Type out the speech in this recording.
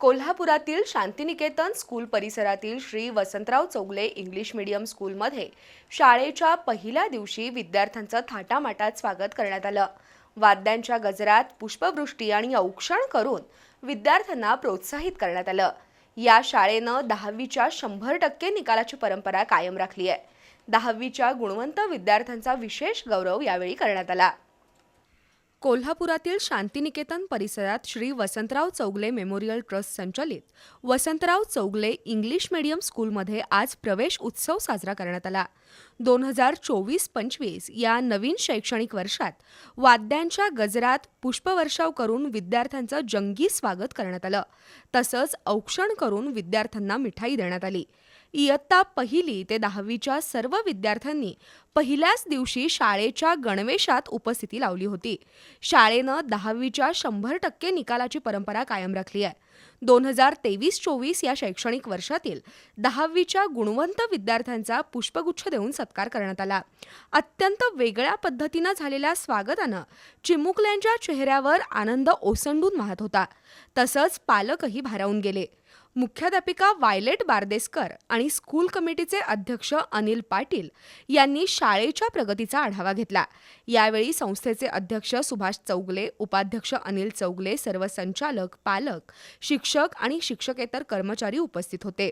कोल्हापुरातील शांतिनिकेतन स्कूल परिसरातील Shri Vasantrao Chougale English medium स्कूलमध्ये शाळेच्या पहिल्या दिवशी विद्यार्थ्यांचं थाटामाटात स्वागत करण्यात आलं. वाद्यांच्या गजरात पुष्पवृष्टी आणि औक्षण करून विद्यार्थ्यांना प्रोत्साहित करण्यात आलं. या शाळेनं दहावीच्या शंभर टक्के निकालाची परंपरा कायम राखली आहे. दहावीच्या गुणवंत विद्यार्थ्यांचा विशेष गौरव यावेळी करण्यात आला. कोल्हापुरातील शांतिनिकेतन परिसरात श्री वसंतराव चौगले मेमोरियल ट्रस्ट संचलित. वसंतराव चौगले इंग्लिश मीडियम स्कूलमध्ये आज प्रवेश उत्सव साजरा करण्यात आला. दोन हजार चोवीस पंचवीस या नवीन शैक्षणिक वर्षात वाद्यांच्या गजरात पुष्पवर्षाव करून विद्यार्थ्यांचं जंगी स्वागत करण्यात आलं. तसंच औक्षण करून विद्यार्थ्यांना मिठाई देण्यात आली. इयत्ता पहिली ते दहावीच्या सर्व विद्यार्थ्यांनी पहिल्याच दिवशी शाळेच्या गणवेशात उपस्थिती लावली होती. शाळेनं दहावीच्या शंभर टक्के निकालाची परंपरा कायम राखली आहे. दोन हजार तेवीस चोवीस या शैक्षणिक वर्षातील दहावीच्या गुणवंत विद्यार्थ्यांचा पुष्पगुच्छ देऊन सत्कार करण्यात आला. अत्यंत वेगळ्या पद्धतीनं झालेल्या स्वागतानं चिमुकल्यांच्या चेहऱ्यावर आनंद ओसंडून वाहत होता. तसंच पालकही भारावून गेले. मुख्याध्यापिका वायलेट बारदेसकर आणि स्कूल कमिटीचे अध्यक्ष अनिल पाटील यांनी शाळेच्या प्रगतीचा आढावा घेतला. यावेळी संस्थेचे अध्यक्ष सुभाष चौगले उपाध्यक्ष अनिल चौगले सर्व संचालक पालक शिक्षक आणि शिक्षकेतर कर्मचारी उपस्थित होते.